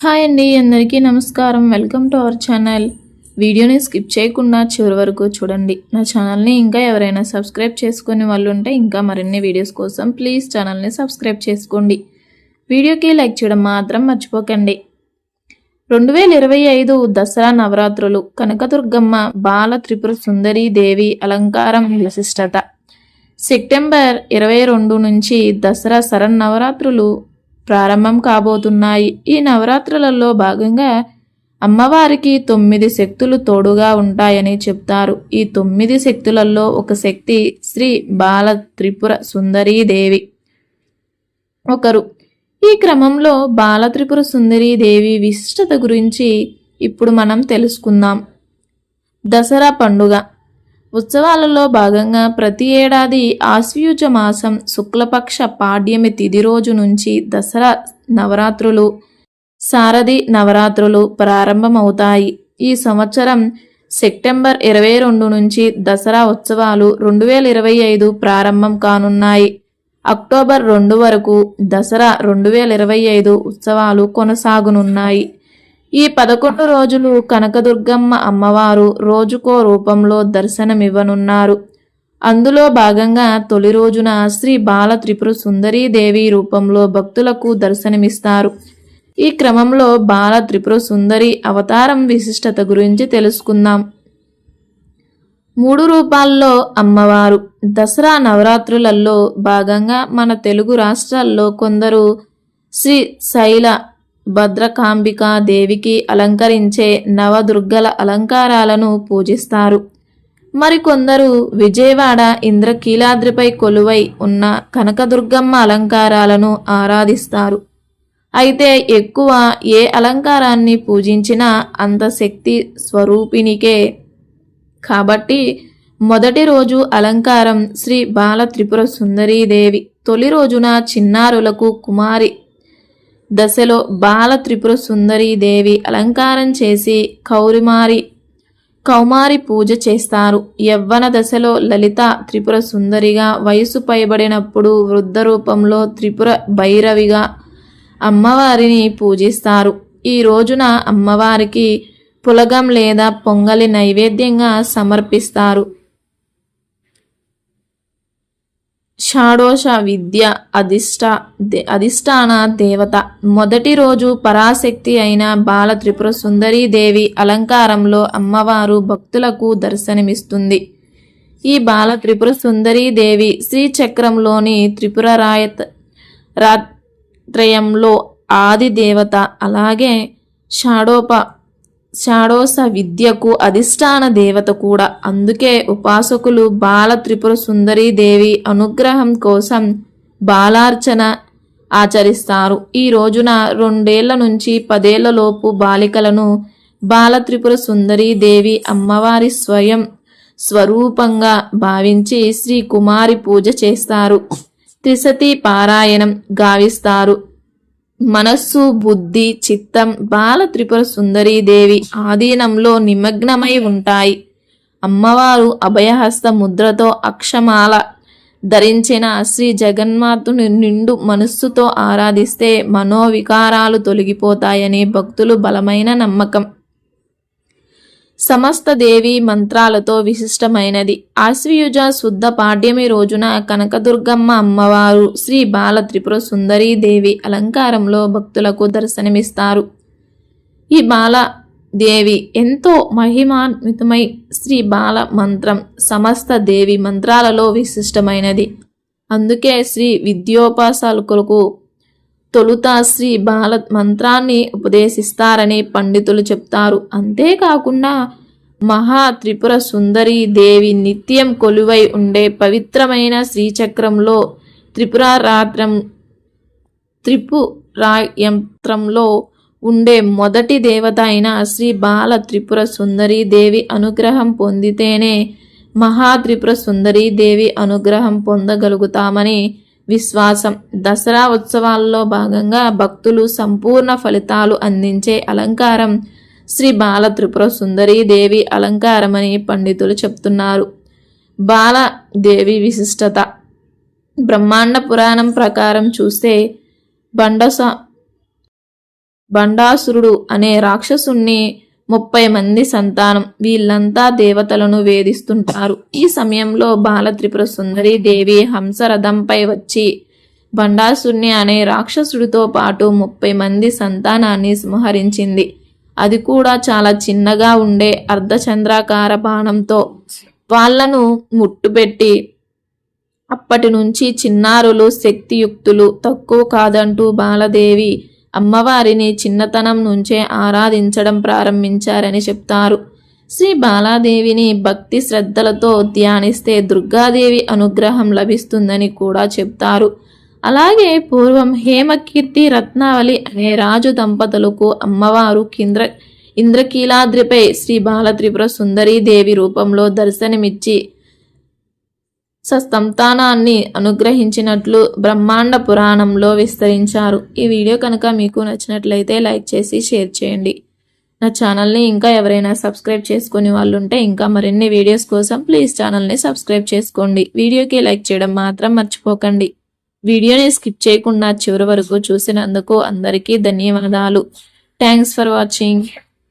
Hi అండి అందరికీ నమస్కారం. Welcome to our channel. వీడియోని స్కిప్ చేయకుండా చివరి వరకు చూడండి. నా ఛానల్ని ఇంకా ఎవరైనా సబ్స్క్రైబ్ చేసుకునే వాళ్ళు ఉంటే ఇంకా మరిన్ని వీడియోస్ కోసం ప్లీజ్ ఛానల్ని సబ్స్క్రైబ్ చేసుకోండి. వీడియోకి లైక్ చేయడం మాత్రం మర్చిపోకండి. రెండు వేల ఇరవై ఐదు దసరా నవరాత్రులు. కనకదుర్గమ్మ బాల త్రిపుర సుందరి దేవి అలంకారం విశిష్టత. సెప్టెంబర్ ఇరవై రెండు నుంచి దసరా శరన్నవరాత్రులు ప్రారంభం కాబోతున్నాయి. ఈ నవరాత్రులలో భాగంగా అమ్మవారికి తొమ్మిది శక్తులు తోడుగా ఉంటాయని చెప్తారు. ఈ తొమ్మిది శక్తులలో ఒక శక్తి శ్రీ బాల త్రిపుర సుందరీ దేవి. ఒకరు ఈ క్రమంలో బాల త్రిపుర సుందరీ దేవి విశిష్టత గురించి ఇప్పుడు మనం తెలుసుకుందాం. దసరా పండుగ. ఉత్సవాలలో భాగంగా ప్రతి ఏడాది ఆశ్వయుజ మాసం శుక్లపక్ష పాడ్యమి తిథి రోజు నుంచి దసరా నవరాత్రులు శారది నవరాత్రులు ప్రారంభమవుతాయి. ఈ సంవత్సరం సెప్టెంబర్ ఇరవై రెండు నుంచి దసరా ఉత్సవాలు రెండు వేల ఇరవై ఐదు ప్రారంభం కానున్నాయి. అక్టోబర్ రెండు వరకు దసరా రెండు వేల ఇరవై ఐదు ఉత్సవాలు కొనసాగనున్నాయి. ఈ పదకొండు రోజులు కనకదుర్గమ్మ అమ్మవారు రోజుకో రూపంలో దర్శనమివ్వనున్నారు. అందులో భాగంగా తొలి రోజున శ్రీ బాల త్రిపుర సుందరీదేవి రూపంలో భక్తులకు దర్శనమిస్తారు. ఈ క్రమంలో బాల త్రిపుర సుందరి అవతారం విశిష్టత గురించి తెలుసుకుందాం. మూడు రూపాల్లో అమ్మవారు. దసరా నవరాత్రులలో భాగంగా మన తెలుగు రాష్ట్రాల్లో కొందరు శ్రీ శైల భద్రకాంబిక దేవికి అలంకరించే నవదుర్గల అలంకారాలను పూజిస్తారు. మరికొందరు విజయవాడ ఇంద్రకీలాద్రిపై కొలువై ఉన్న కనకదుర్గమ్మ అలంకారాలను ఆరాధిస్తారు. అయితే ఎక్కువ ఏ అలంకారాన్ని పూజించినా అంత శక్తి స్వరూపినికే కాబట్టి మొదటి రోజు అలంకారం శ్రీ బాల త్రిపుర సుందరీదేవి తొలి రోజున చిన్నారులకు కుమారి దశలో బాల త్రిపుర దేవి అలంకారం చేసి కౌరిమారి కౌమారి పూజ చేస్తారు. యవ్వన దశలో లలిత త్రిపుర సుందరిగా వయసు పైబడినప్పుడు వృద్ధ రూపంలో త్రిపుర భైరవిగా అమ్మవారిని పూజిస్తారు. ఈ రోజున అమ్మవారికి పులగం లేదా పొంగలి నైవేద్యంగా సమర్పిస్తారు. షాడోష విద్య అధిష్ట అధిష్టాన దేవత. మొదటి రోజు పరాశక్తి అయిన బాల త్రిపుర సుందరీ దేవి అలంకారంలో అమ్మవారు భక్తులకు దర్శనమిస్తుంది. ఈ బాల త్రిపుర సుందరీ దేవి శ్రీచక్రంలోని త్రిపుర రాయత రాత్రయంలో ఆది దేవత అలాగే షాడోప షాడోస విద్యకు అధిష్టాన దేవత కూడా. అందుకే ఉపాసకులు బాల త్రిపుర సుందరీ దేవి అనుగ్రహం కోసం బాలార్చన ఆచరిస్తారు. ఈ రోజున రెండేళ్ళ నుంచి పదేళ్ళలోపు బాలికలను బాల త్రిపుర సుందరీ దేవి అమ్మవారి స్వయం స్వరూపంగా భావించి శ్రీ కుమారి పూజ చేస్తారు. త్రిసతి పారాయణం గావిస్తారు. మనస్సు బుద్ధి చిత్తం బాల త్రిపుర సుందరీదేవి ఆధీనంలో నిమగ్నమై ఉంటాయి. అమ్మవారు అభయహస్త ముద్రతో అక్షమాల ధరించిన శ్రీ జగన్మాతుని నిండు మనస్సుతో ఆరాధిస్తే మనోవికారాలు తొలగిపోతాయని భక్తులు బలమైన నమ్మకం. సమస్త దేవి మంత్రాలతో విశిష్టమైనది. ఆశ్వయుజ శుద్ధ పాడ్యమి రోజున కనకదుర్గమ్మ అమ్మవారు శ్రీ బాల త్రిపుర సుందరీ దేవి అలంకారంలో భక్తులకు దర్శనమిస్తారు. ఈ బాల దేవి ఎంతో మహిమాన్వితమై శ్రీ బాల మంత్రం సమస్త దేవి మంత్రాలలో విశిష్టమైనది. అందుకే శ్రీ విద్యోపాసకులకు తొలుత శ్రీ బాల మంత్రాన్ని ఉపదేశిస్తారని పండితులు చెప్తారు. అంతేకాకుండా మహా త్రిపుర సుందరి దేవి నిత్యం కొలువై ఉండే పవిత్రమైన శ్రీచక్రంలో త్రిపురారాత్రం త్రిపురాయంత్రంలో ఉండే మొదటి దేవత అయిన శ్రీ బాల త్రిపుర సుందరి దేవి అనుగ్రహం పొందితేనే మహా త్రిపుర సుందరి దేవి అనుగ్రహం పొందగలుగుతామని విశ్వాసం. దసరా ఉత్సవాల్లో భాగంగా భక్తులు సంపూర్ణ ఫలితాలు అందించే అలంకారం శ్రీ బాల త్రిపుర సుందరీ దేవి అలంకారమని పండితులు చెప్తున్నారు. బాలదేవి విశిష్టత. బ్రహ్మాండ పురాణం ప్రకారం చూస్తే బండస బండాసురుడు అనే రాక్షసుణ్ణి ముప్పై మంది సంతానం. వీళ్ళంతా దేవతలను వేధిస్తుంటారు. ఈ సమయంలో బాల త్రిపుర సుందరి దేవి హంసరథంపై వచ్చి బండాసుని అనే రాక్షసుడితో పాటు ముప్పై మంది సంతానాన్ని సంహరించింది. అది కూడా చాలా చిన్నగా ఉండే అర్ధచంద్రాకార బాణంతో. వాళ్ళను ముట్టుపెట్టి అప్పటి నుంచి చిన్నారులు శక్తియుక్తులు తక్కువ కాదంటూ బాలదేవి అమ్మవారిని చిన్నతనం నుంచే ఆరాధించడం ప్రారంభించారని చెప్తారు. శ్రీ బాలాదేవిని భక్తి శ్రద్ధలతో ధ్యానిస్తే దుర్గాదేవి అనుగ్రహం లభిస్తుందని కూడా చెప్తారు. అలాగే పూర్వం హేమకీర్తి రత్నావళి అనే రాజు దంపతులకు అమ్మవారు కింద్ర ఇంద్రకీలాద్రిపై శ్రీ బాలత్రిపుర సుందరీదేవి రూపంలో దర్శనమిచ్చి సస్తంతానాన్ని అనుగ్రహించినట్లు బ్రహ్మాండ పురాణంలో విస్తరించారు. ఈ వీడియో కనుక మీకు నచ్చినట్లయితే లైక్ చేసి షేర్ చేయండి. నా ఛానల్ని ఇంకా ఎవరైనా సబ్స్క్రైబ్ చేసుకునే వాళ్ళు ఉంటే ఇంకా మరిన్ని వీడియోస్ కోసం ప్లీజ్ ఛానల్ని సబ్స్క్రైబ్ చేసుకోండి. వీడియోకి లైక్ చేయడం మాత్రం మర్చిపోకండి. వీడియోని స్కిప్ చేయకుండా చివరి వరకు చూసినందుకు అందరికీ ధన్యవాదాలు. Thanks for watching.